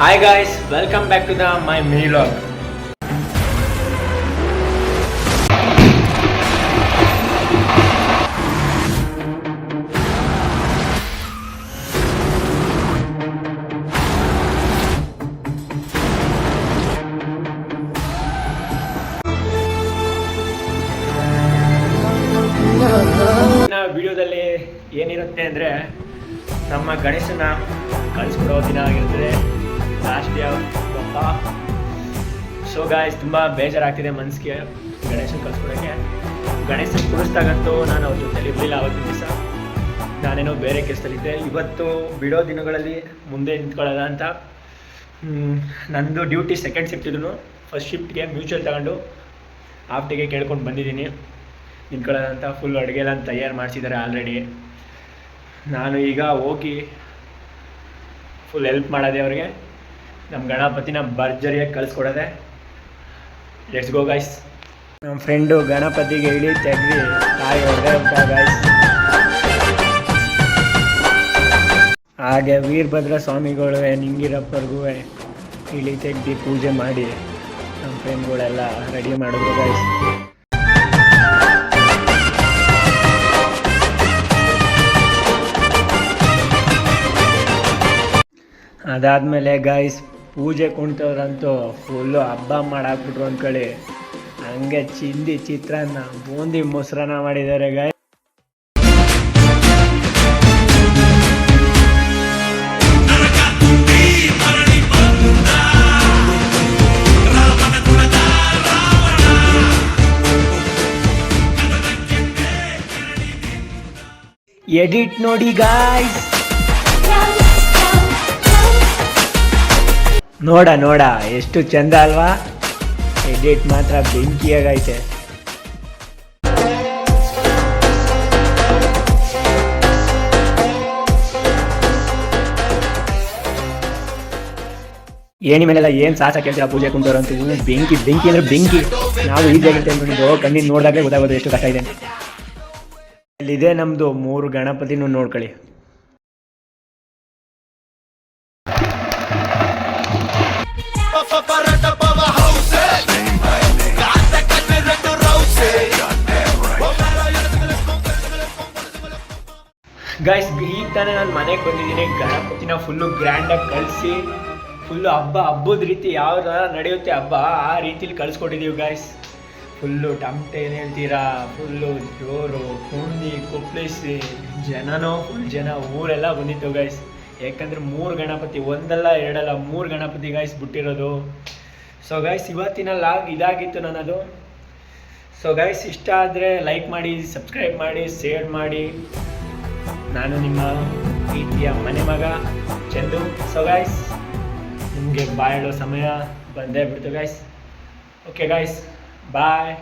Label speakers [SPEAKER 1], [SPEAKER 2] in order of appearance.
[SPEAKER 1] Hi guys welcome back to the my mini log ಇನ್ನ ವಿಡಿಯೋದಲ್ಲಿ ಏನಿರುತ್ತೆ ಅಂದರೆ ನಮ್ಮ ಗಣೇಶನ ಕಳಿಸ್ಕೊಡೋ ದಿನ ಆಗಿರ್ತದೆ. ಲಾಸ್ಟ್ ಡೇ ಸೊ ಗಾಯ್ಸ್ ತುಂಬ ಬೇಜಾರಾಗ್ತಿದೆ ಮನಸ್ಸಿಗೆ ಗಣೇಶನ ಕಲ್ಸ್ಕೊಳಕ್ಕೆ ಗಣೇಶನ ಕುಡಿಸ್ದಾಗಂತೂ ನಾನು ಅವ್ರ ಜೊತೆ ಇರಲಿಲ್ಲ ಅವತ್ತಿನ ದಿವಸ. ನಾನೇನೋ ಬೇರೆ ಕೆಲಸದಲ್ಲಿದ್ದೆ. ಇವತ್ತು ಬಿಡೋ ದಿನಗಳಲ್ಲಿ ಮುಂದೆ ನಿಂತ್ಕೊಳ್ಳೋದ ಅಂತ. ನಂದು ಡ್ಯೂಟಿ ಸೆಕೆಂಡ್ ಶಿಫ್ಟ್ ಇದ್ದು ಫಸ್ಟ್ ಶಿಫ್ಟ್ಗೆ ಮ್ಯೂಚುವಲ್ ತಗೊಂಡು ಆಫ್ಟಿಗೆ ಕೇಳ್ಕೊಂಡು ಬಂದಿದ್ದೀನಿ. ನಿಂತ್ಕೊಳ್ಳೋದಂತ ಫುಲ್ ಅಡುಗೆ ಎಲ್ಲ ತಯಾರು ಮಾಡಿಸಿದ್ದಾರೆ ಆಲ್ರೆಡಿ ನಾನು ಈಗ ಹೋಗಿ ಫುಲ್ ಹೆಲ್ಪ್ ಮಾಡೋದೆ ಅವ್ರಿಗೆ. ನಮ್ಮ ಗಣಪತಿನ ಭರ್ಜರಿಯಾಗಿ ಕಳಿಸ್ಕೊಡೋದೆ. ಲೆಟ್ಸ್ ಗೋ ಗಾಯ್ಸ್ ನಮ್ಮ ಫ್ರೆಂಡು ಗಣಪತಿಗೆ ಇಳಿ ತೆಗ್ದು ತಾಯಿ ಹೊಡೆದ ಗಾಯ್ಸ್ ಹಾಗೆ ವೀರಭದ್ರ ಸ್ವಾಮಿಗಳು ನಿಂಗಿರಪ್ಪರ್ಗೂ ಇಳಿ ತೆಗ್ದು ಪೂಜೆ ಮಾಡಿ ನಮ್ಮ ಫ್ರೆಂಡ್ಗಳೆಲ್ಲ ರೆಡಿ ಮಾಡಿದ್ರು ಗಾಯ್ಸ್ ಅದಾದಮೇಲೆ ಗಾಯ್ಸ್ ಪೂಜೆ ಕುಣಿತವ್ರಂತೂ ಫುಲ್ಲು ಹಬ್ಬ ಮಾಡಾಕ್ಬಿಟ್ರು ಅಂದ್ಕೊಳ್ಳಿ. ಹಂಗೆ ಚಿಂದಿ ಚಿತ್ರಾನ್ನ, ಬೂಂದಿ ಮೊಸರನ್ನ ಮಾಡಿದ್ದಾರೆ ಗಾಯ ಎಡಿಟ್ ನೋಡಿ ಗಾಯ್ಸ್ ನೋಡ ನೋಡ, ಎಷ್ಟು ಚಂದ ಅಲ್ವಾ? ಎಡಿಟ್ ಮಾತ್ರ ಬೆಂಕಿಯಾಗೈತೆ. ಏನಿ ಮೇಲೆಲ್ಲ ಏನು ಸಾಹಸ ಕೇಳ್ತೀರಾ ಪೂಜೆ ಕುಂಟೋರು ಅಂತ ಬೆಂಕಿ ಬೆಂಕಿ ಅಂದ್ರೆ ಬೆಂಕಿ. ನಾವು ಈಸಿಯಾಗಿರುತ್ತೆ ಅಂದ್ಕೊಂಡಿದ್ದು ಕಣ್ಣಿನ ನೋಡಿದಾಗಲೇ ಗೊತ್ತಾಗೋದು ಎಷ್ಟು ಕಷ್ಟ ಇದೆ. ಇಲ್ಲಿದೆ ನಮ್ಮದು ಮೂರು ಗಣಪತಿನೂ ನೋಡ್ಕೊಳ್ಳಿ. ಗೈಸ್ ಈಗ ತಾನೇ ನಾನು ಮನೆಗೆ ಬಂದಿದ್ದೀನಿ. ಗಣಪತಿನ ಫುಲ್ಲು ಗ್ರ್ಯಾಂಡಾಗಿ ಕಳಿಸಿ ಫುಲ್ಲು ಹಬ್ಬ, ಹಬ್ಬದ ರೀತಿ ಯಾವ ಥರ ನಡೆಯುತ್ತೆ ಹಬ್ಬ, ಆ ರೀತಿಲಿ ಕಳಿಸ್ಕೊಟ್ಟಿದ್ದೀವಿ ಗಾಯ್ಸ್ ಫುಲ್ಲು ಟಮಟೆ ಏನು ಹೇಳ್ತೀರಾ? ಫುಲ್ಲು ಜೋರು ಕುಂಡಿ ಕುಪ್ಲಿಸಿ ಜನನೋ ಫುಲ್ ಜನ, ಊರೆಲ್ಲ ಬಂದಿತ್ತು ಗೈಸ್ ಯಾಕಂದ್ರೆ ಮೂರು ಗಣಪತಿ, ಒಂದಲ್ಲ, ಎರಡಲ್ಲ, ಮೂರು ಗಣಪತಿ ಗಾಯ್ಸ್ ಬಿಟ್ಟಿರೋದು. ಸೊ ಗಾಯ್ಸ್ ಇವತ್ತಿನ ಲಾಗ್ ಇದಾಗಿತ್ತು ನನ್ನದು. ಸೊ ಗಾಯ್ಸ್ ಇಷ್ಟ ಆದರೆ ಲೈಕ್ ಮಾಡಿ ಸಬ್ಸ್ಕ್ರೈಬ್ ಮಾಡಿ ಶೇರ್ ಮಾಡಿ. ನಾನು ನಿಮ್ಮ ಪ್ರೀತಿಯ ಮನೆ ಮಗ ಚಂದು. ಸೊ ಗಾಯ್ಸ್ ನಿಮಗೆ ಬಾಯ್ ಸಮಯ ಬಂದೇ ಬಿಡ್ತು ಗಾಯ್ಸ್ ಓಕೆ ಗಾಯ್ಸ್ ಬಾಯ್